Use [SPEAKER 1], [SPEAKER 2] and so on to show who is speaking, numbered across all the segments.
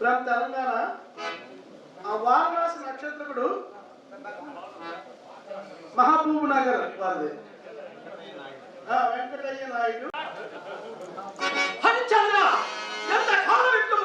[SPEAKER 1] From Telangana ఆ వారణాసి నక్షత్రకుడు మహబూబ్ నగర్ వారిది. ఆ, వెంకటయ్య నాయుడు.
[SPEAKER 2] హరిచంద్ర ఎంత కాలం ఇట్లు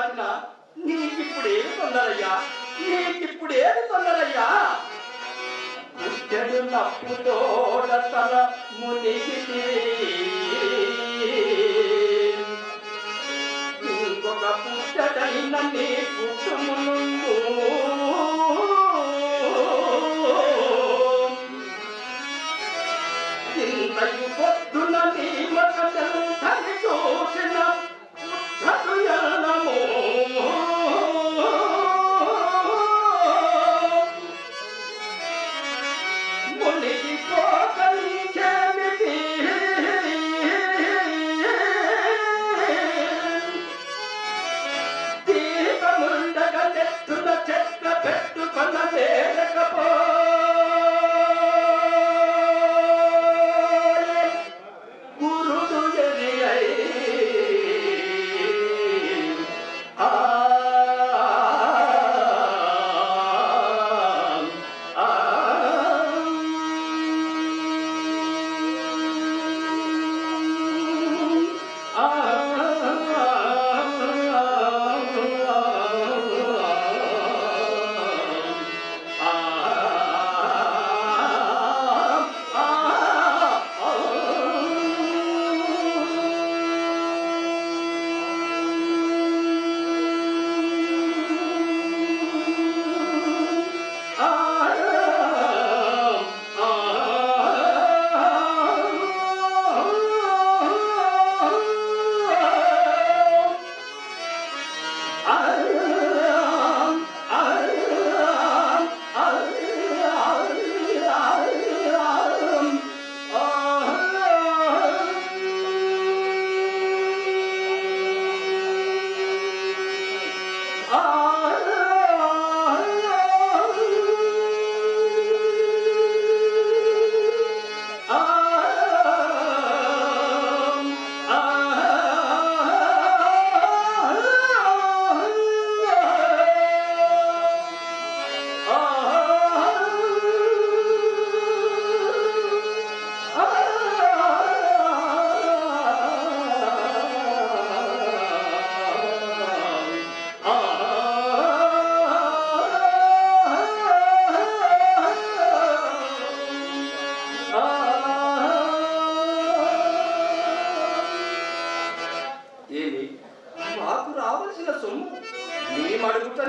[SPEAKER 2] నీ కాలు చాటిన నీకిప్పుడేమి తొందరయ్యా నీకిప్పుడేమి తొందరయ్యా. పుట్టెడు నప్పుతోడ తల ఇంకొక పుట్టడైన నీ పుట్టుమునుండు ఇంతయు Oh.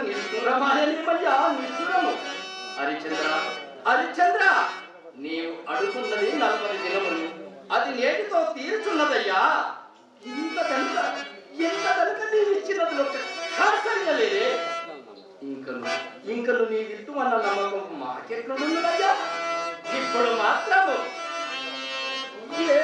[SPEAKER 2] మేమడుగుట నిష్ఠురమాయమయ్యా నిష్ఠురము హరిచంద్ర హరిచంద్ర నీవు అడుగున్నది నలభై దినములు. అది నేటితో తీర్చున్నదయ్యా. ఇంత కనుక ఎంత కనుక నీవు ఇచ్చినది ఒక కాసరిగలేదే ఇంకను. ఇంకను నీ విత్తు అన్న నమ్మకం మాకెట్లున్నదయ్యా ఇప్పుడు మాత్రము. ఏ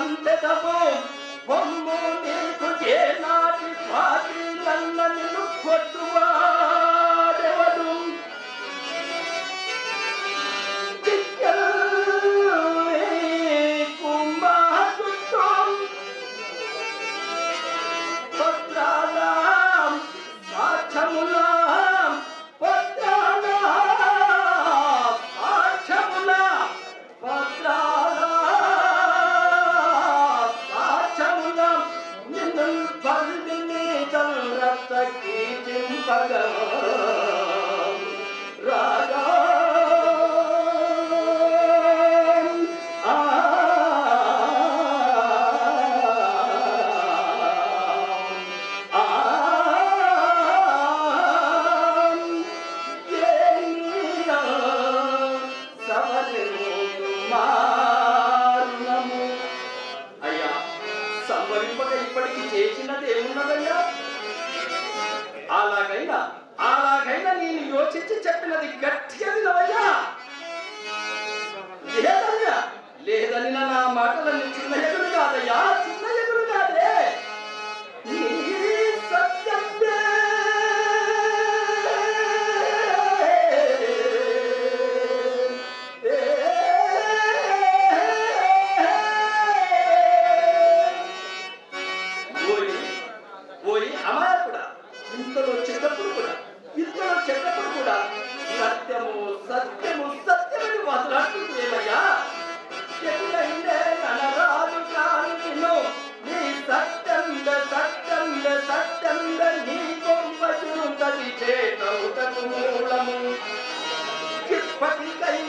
[SPEAKER 2] ఇంక సంపెదము పొమ్ము నీకు ఏ నాటి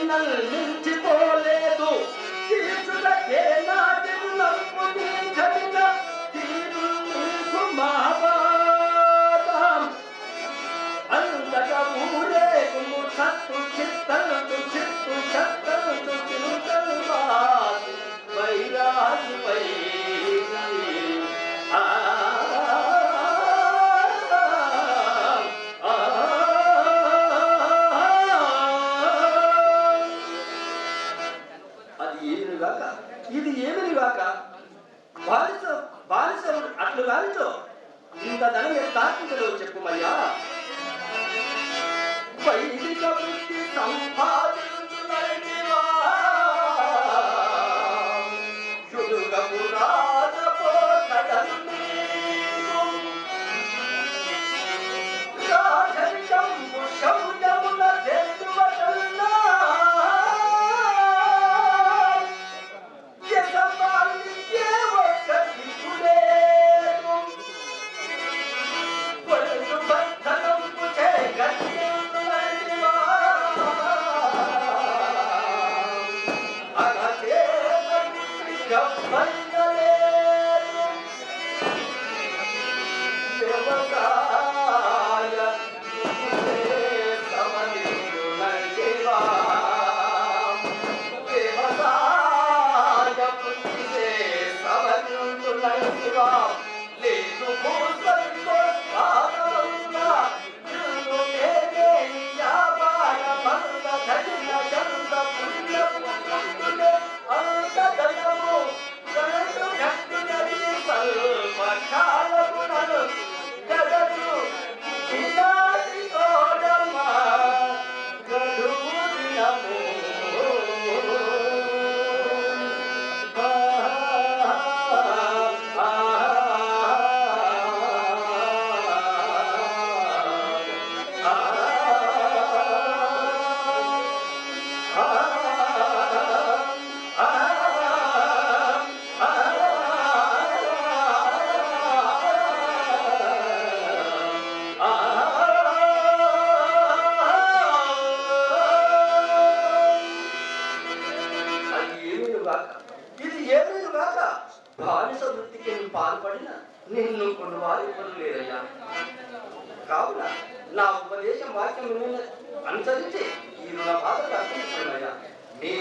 [SPEAKER 2] من المنتقام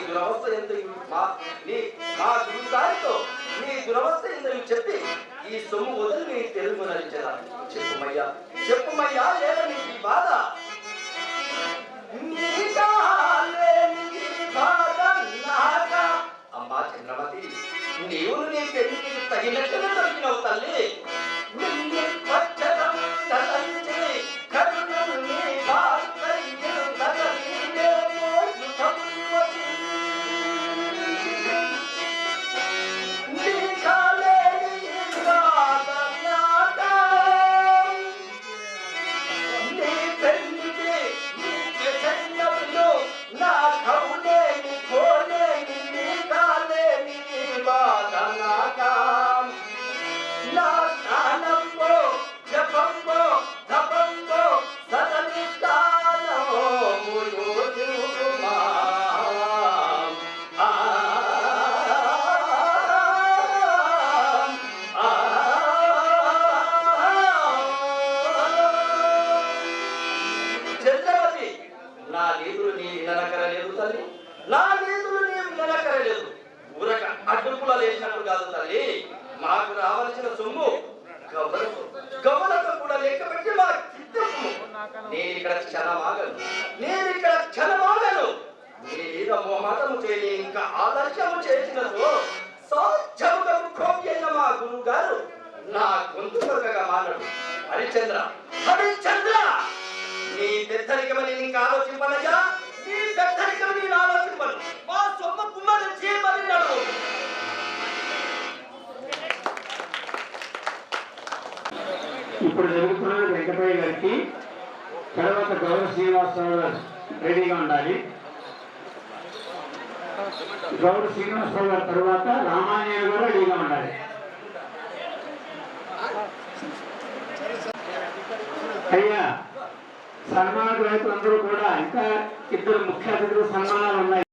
[SPEAKER 2] నీ దురవస్థ ఎంత మా నీ గురుగారితో నీ దురవస్థ ఎంతని చెప్పి ఈ సొమ్ము వదిలి నీ తెలుగు నడిచరా చెప్పుమయ్యా. చెప్పుమయ్యా లేదా నీకు ఈ బాధ? అమ్మా చంద్రమతి నీవు నీ పెళ్ళికి తగినట్టుగా దొరికినవు తల్లి? చంద్రవతి నా నీతులు నీ వినకరలేదు తల్లి నా నీతులు నీ వినకరలేదు ఊరక అడ్డుకుల లేచినట్టు కాదు తల్లి మాకు రావాల్సిన సొమ్ము గవ్వలకు గవ్వలకు కూడా లెక్క పెట్టి మా చిత్తము. నేను ఇక్కడ క్షణమాగను నేను ఇక్కడ క్షణమాగను. నీ మీద మోహటము చేయని ఇంకా ఆదర్శము చేసినదో సాధ్యముగా అయిన మా గురువు గారు నా గొంతు కొరకగా మాట్లాడు హరిచంద్ర ఆలోచింపనయ్యా? నీ నేను ఆలోచింపను. మా సొమ్మ చేయమని
[SPEAKER 3] ఇప్పుడు జరుగుతున్నది వెంకటయ్య గారికి తర్వాత గౌరవ శ్రీనివాసరావు గారు రెడీగా ఉండాలి. గౌరవ శ్రీనివాసరావు గారి తర్వాత రామాంజనేయులు గారు రెడీగా ఉండాలి. అయ్యా సన్మాన రైతులందరూ కూడా ఇంకా ఇద్దరు ముఖ్య అతిథులు సన్మానాలు ఉన్నాయి.